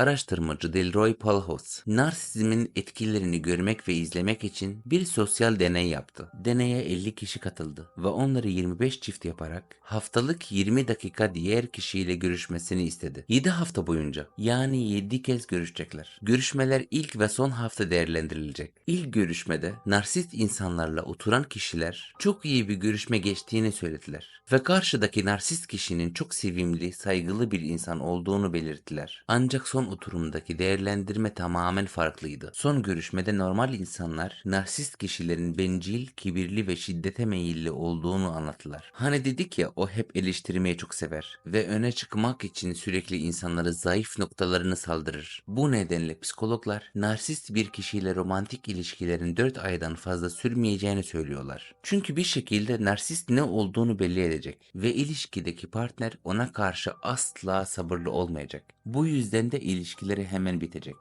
Araştırmacı Delroy Palhos, narsizmin etkilerini görmek ve izlemek için bir sosyal deney yaptı. Deneye 50 kişi katıldı ve onları 25 çift yaparak haftalık 20 dakika diğer kişiyle görüşmesini istedi. 7 hafta boyunca yani 7 kez görüşecekler. Görüşmeler ilk ve son hafta değerlendirilecek. İlk görüşmede narsist insanlarla oturan kişiler çok iyi bir görüşme geçtiğini söylediler ve karşıdaki narsist kişinin çok sevimli, saygılı bir insan olduğunu belirttiler. Ancak son oturumdaki değerlendirme tamamen farklıydı. Son görüşmede normal insanlar narsist kişilerin bencil, kibirli ve şiddete meyilli olduğunu anlattılar. Hani dedik ya o hep eleştirmeyi çok sever ve öne çıkmak için sürekli insanları zayıf noktalarını saldırır. Bu nedenle psikologlar narsist bir kişiyle romantik ilişkilerin 4 aydan fazla sürmeyeceğini söylüyorlar. Çünkü bir şekilde narsist ne olduğunu belli edecek ve ilişkideki partner ona karşı asla sabırlı olmayacak. Bu yüzden de ilişkileri hemen bitecek.